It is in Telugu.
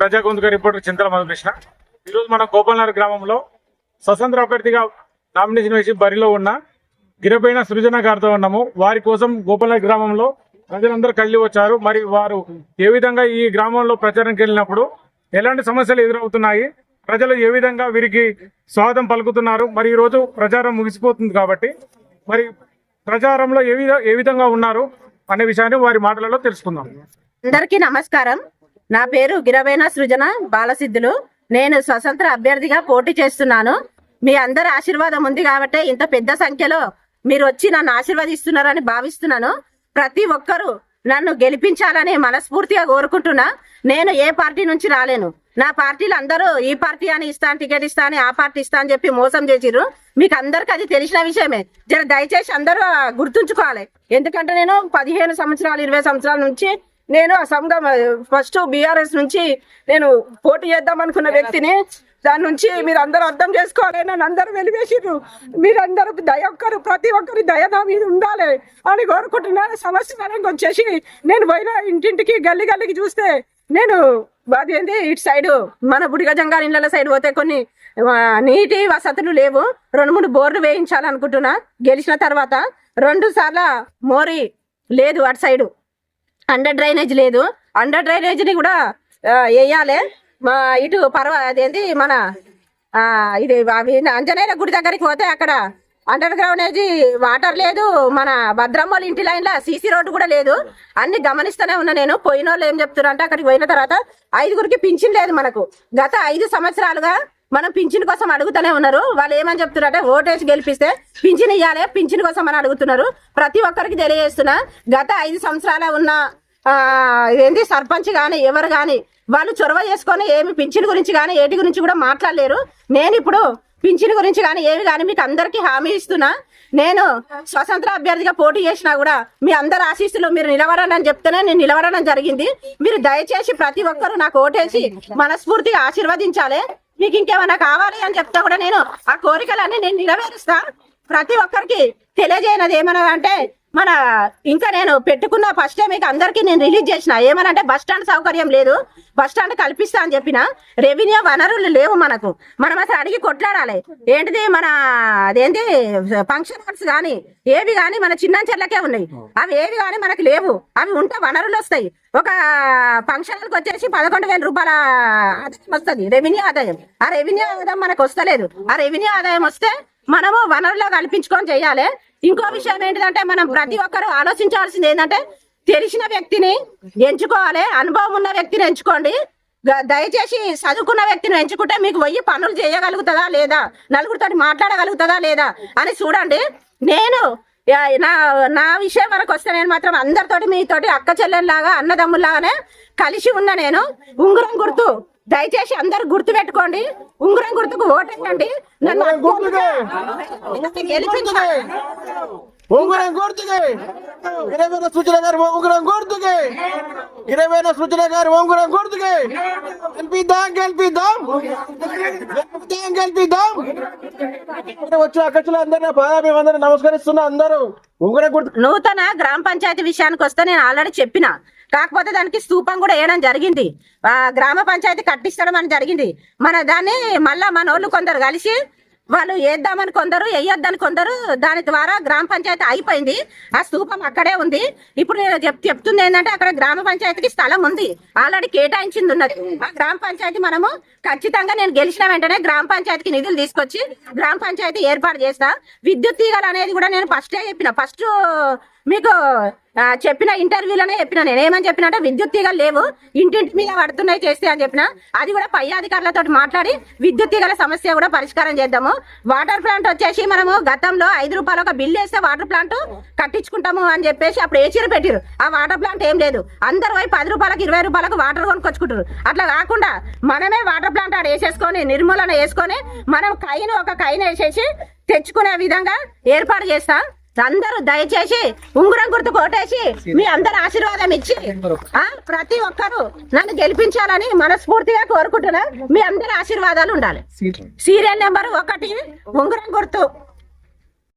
ప్రజా గొంతుక రిపోర్టర్ చింతల మధుకృష్ణ. ఈరోజు మన గోపాలనగర్ గ్రామంలో స్వతంత్ర అభ్యర్థిగా నామినేషన్ వేసి బరిలో ఉన్న గిరపైన సృజన గారితో ఉన్నాము. వారి కోసం గోపాలనగర్ గ్రామంలో ప్రజలందరూ కలిసి వచ్చారు. మరి వారు ఏ విధంగా ఈ గ్రామంలో ప్రచారంకి వెళ్ళినప్పుడు ఎలాంటి సమస్యలు ఎదురవుతున్నాయి? ప్రజలు ఏ విధంగా వీరికి స్వాగతం పలుకుతున్నారు? మరి ఈ రోజు ప్రచారం ముగిసిపోతుంది కాబట్టి మరి ప్రచారంలో ఏ ఏ విధంగా ఉన్నారు? అనే విషయాన్ని వారి మాటలలో తెలుసుకుందాం. అందరికీ నమస్కారం. నా పేరు గిరవేణ సృజన బాలసిద్ధులు. నేను స్వతంత్ర అభ్యర్థిగా పోటీ చేస్తున్నాను. మీ అందరి ఆశీర్వాదం ఉంది కాబట్టి ఇంత పెద్ద సంఖ్యలో మీరు వచ్చి నన్ను ఆశీర్వదిస్తున్నారని భావిస్తున్నాను. ప్రతి ఒక్కరూ నన్ను గెలిపించాలని మనస్ఫూర్తిగా కోరుకుంటున్నా. నేను ఏ పార్టీ నుంచి రాలేను. నా పార్టీలు అందరూ ఈ పార్టీ అని ఇస్తాను టికెట్ ఇస్తాను ఆ పార్టీ ఇస్తా అని చెప్పి మోసం చేసిర్రు. మీకు అందరికి అది తెలిసిన విషయమే. జర దయచేసి అందరూ గుర్తుంచుకోవాలి. ఎందుకంటే నేను పదిహేను సంవత్సరాలు ఇరవై సంవత్సరాల నుంచి నేను అసంగా ఫస్ట్ బీఆర్ఎస్ నుంచి నేను పోటీ చేద్దాం అనుకున్న వ్యక్తిని దాని నుంచి మీరు అందరూ అర్థం చేసుకోవాలి. నన్ను అందరూ వెలివేసిర్రు. మీరందరూ దయ ఒక్కరు ప్రతి ఒక్కరి దయ నా మీద ఉండాలి అని కోరుకుంటున్నాను సమస్య పరంగా వచ్చేసి నేను పోయిన ఇంటింటికి గల్లి గల్లికి చూస్తే నేను అది ఏంది? ఇటు సైడ్ మన బుడిగజంగారి ఇళ్ళ సైడ్ పోతే కొన్ని నీటి వసతులు లేవు. రెండు మూడు బోర్లు వేయించాలనుకుంటున్నా. గెలిచిన తర్వాత రెండు సార్ల మోరి లేదు అటు సైడు. అండర్ డ్రైనేజ్ లేదు. అండర్ డ్రైనేజ్ని కూడా వేయాలి. మా ఇటు పర్వ అదేంటి మన ఇది అవి అంజనేయుల గుడి దగ్గరికి పోతే అక్కడ అండర్ గ్రౌండ్ వాటర్ లేదు. మన భద్రమ్మల ఇంటి లైన్లో సీసీ రోడ్డు కూడా లేదు. అన్ని గమనిస్తూనే ఉన్నా నేను. పోయిన వాళ్ళు ఏం చెప్తున్నారు అంటే అక్కడికి పోయిన తర్వాత ఐదుగురికి పింఛన్ లేదు మనకు. గత ఐదు సంవత్సరాలుగా మనం పింఛన్ కోసం అడుగుతూనే ఉన్నారు. వాళ్ళు ఏమని చెప్తున్నారంటే ఓటేసి గెలిపిస్తే పింఛన్ ఇవ్వాలి పింఛన్ కోసం అని అడుగుతున్నారు. ప్రతి ఒక్కరికి తెలియజేస్తున్నా గత ఐదు సంవత్సరాల ఉన్న ఏంది సర్పంచ్ కానీ ఎవరు కానీ వాళ్ళు చొరవ చేసుకొని ఏమి పింఛన్ గురించి కానీ ఏటి గురించి కూడా మాట్లాడలేరు. నేను ఇప్పుడు పింఛన్ గురించి కానీ ఏమి కానీ మీకు అందరికీ హామీ ఇస్తున్నా. నేను స్వతంత్ర అభ్యర్థిగా పోటీ చేసినా కూడా మీ అందరి ఆశీస్సులు మీరు నిలబడాలని చెప్తేనే నేను నిలబడడం జరిగింది. మీరు దయచేసి ప్రతి ఒక్కరూ నాకు ఓటేసి మనస్ఫూర్తిగా ఆశీర్వదించాలి. మీకు ఇంకేమైనా కావాలి అని చెప్తా కూడా నేను ఆ కోరికలన్నీ నేను నెరవేరుస్తా. ప్రతి ఒక్కరికి తెలియజేయనది ఏమన్నా అంటే మన ఇంకా నేను పెట్టుకున్న ఫస్ట్ టైం మీకు అందరికి నేను రిలీజ్ చేసిన. ఏమనంటే బస్ స్టాండ్ సౌకర్యం లేదు. బస్ స్టాండ్ కల్పిస్తా అని చెప్పిన. రెవెన్యూ వనరులు లేవు మనకు. మనం అసలు అడిగి కొట్లాడాలి. ఏంటిది మన అదేంటి ఫంక్షన్ హాల్స్ కానీ ఏవి కానీ మన చిన్నంచెర్లకే ఉన్నాయి. అవి ఏవి కానీ మనకు లేవు. అవి ఉంటే వనరులు వస్తాయి. ఒక ఫంక్షన్ హాల్కి వచ్చేసి పదకొండు వేల రూపాయల ఆదాయం వస్తుంది. రెవెన్యూ ఆదాయం. ఆ రెవెన్యూ ఆదాయం మనకు వస్తలేదు. ఆ రెవెన్యూ ఆదాయం వస్తే మనము వనరులో కల్పించుకొని చేయాలి. ఇంకో విషయం ఏంటిదంటే మనం ప్రతి ఒక్కరు ఆలోచించాల్సింది ఏంటంటే తెలిసిన వ్యక్తిని ఎంచుకోవాలి అనుభవం ఉన్న వ్యక్తిని ఎంచుకోండి. దయచేసి చదువుకున్న వ్యక్తిని ఎంచుకుంటే మీకు వెయ్యి పనులు చేయగలుగుతుందా లేదా? నలుగురితో మాట్లాడగలుగుతుందా లేదా? అని చూడండి. నేను నా నా విషయం వరకు వస్తే నేను మాత్రం అందరితోటి మీతోటి అక్క చెల్లెల్లాగా అన్నదమ్ముల్లాగానే కలిసి ఉన్న నేను. ఉంగురం గుర్తు. దయచేసి అందరు గుర్తు పెట్టుకోండి ఉంగురం గుర్తుకు నన్ను ఉంగరం గుర్తుకే. ఇరవై సూచన గారు ఉంగరం గుర్తుకే. ఇరవై సూచన గారు ఉంగరం గుర్తుకే. గెలిపిద్దాం గెలిపిద్దాం. గెలిపిద్దాం గెలిపిద్దాం. వచ్చి అక్కచ్చులు అందరినీ పాదాభివందన నమస్కరిస్తున్నా అందరూ ఉంగరం గుర్తు నూతన గ్రామ పంచాయతీ విషయానికి వస్తే నేను ఆల్రెడీ చెప్పిన. కాకపోతే దానికి స్థూపం కూడా వేయడం జరిగింది. గ్రామ పంచాయతీ కట్టించడం అని జరిగింది. మన దాన్ని మళ్ళా మన వాళ్ళు కొందరు కలిసి వాళ్ళు వేద్దామని కొందరు వేయొద్దని కొందరు దాని ద్వారా గ్రామ పంచాయతీ అయిపోయింది. ఆ స్థూపం అక్కడే ఉంది. ఇప్పుడు నేను చెప్ చెప్తుంది ఏంటంటే అక్కడ గ్రామ పంచాయతీకి స్థలం ఉంది. ఆల్రెడీ కేటాయించింది ఉన్నది. ఆ గ్రామ పంచాయతీ మనము ఖచ్చితంగా నేను గెలిచిన వెంటనే గ్రామ పంచాయతీకి నిధులు తీసుకొచ్చి గ్రామ పంచాయతీ ఏర్పాటు చేస్తా. విద్యుత్ తీగలు అనేది కూడా నేను ఫస్టే చెప్పిన. ఫస్ట్ మీకు చెప్పిన ఇంటర్వ్యూలోనే చెప్పిన నేను. ఏమని చెప్పిన అంటే విద్యుత్ తీగలు లేవు. ఇంటింటి మీద పడుతున్నాయి చేస్తే అని చెప్పిన. అది కూడా పై అధికారులతో మాట్లాడి విద్యుత్ తీగల సమస్య కూడా పరిష్కారం చేద్దాము. వాటర్ ప్లాంట్ వచ్చేసి మనము గతంలో ఐదు రూపాయలు ఒక బిల్ వేస్తే వాటర్ ప్లాంట్ కట్టించుకుంటాము అని చెప్పేసి అప్పుడు ఏచీలు పెట్టిరు ఆ వాటర్ ప్లాంట్ ఏం లేదు. అందరు పోయి పది రూపాయలకు ఇరవై రూపాయలకు వాటర్ కొనుక్కొచ్చుకుంటారు అట్లా కాకుండా మనమే వాటర్ ప్లాంట్ ఆడ వేసేసుకొని నిర్మూలన వేసుకొని మనం కైను ఒక కైన వేసేసి తెచ్చుకునే విధంగా ఏర్పాటు చేస్తాం. అందరూ దయచేసి ఉంగురం గుర్తు కొట్టేసి మీ అందరు ఆశీర్వాదం ఇచ్చి ప్రతి ఒక్కరూ నన్ను గెలిపించాలని మనస్ఫూర్తిగా కోరుకుంటున్నా మీ అందరి ఆశీర్వాదాలు ఉండాలి. సీరియల్ నెంబర్ ఒకటి ఉంగురం గుర్తు.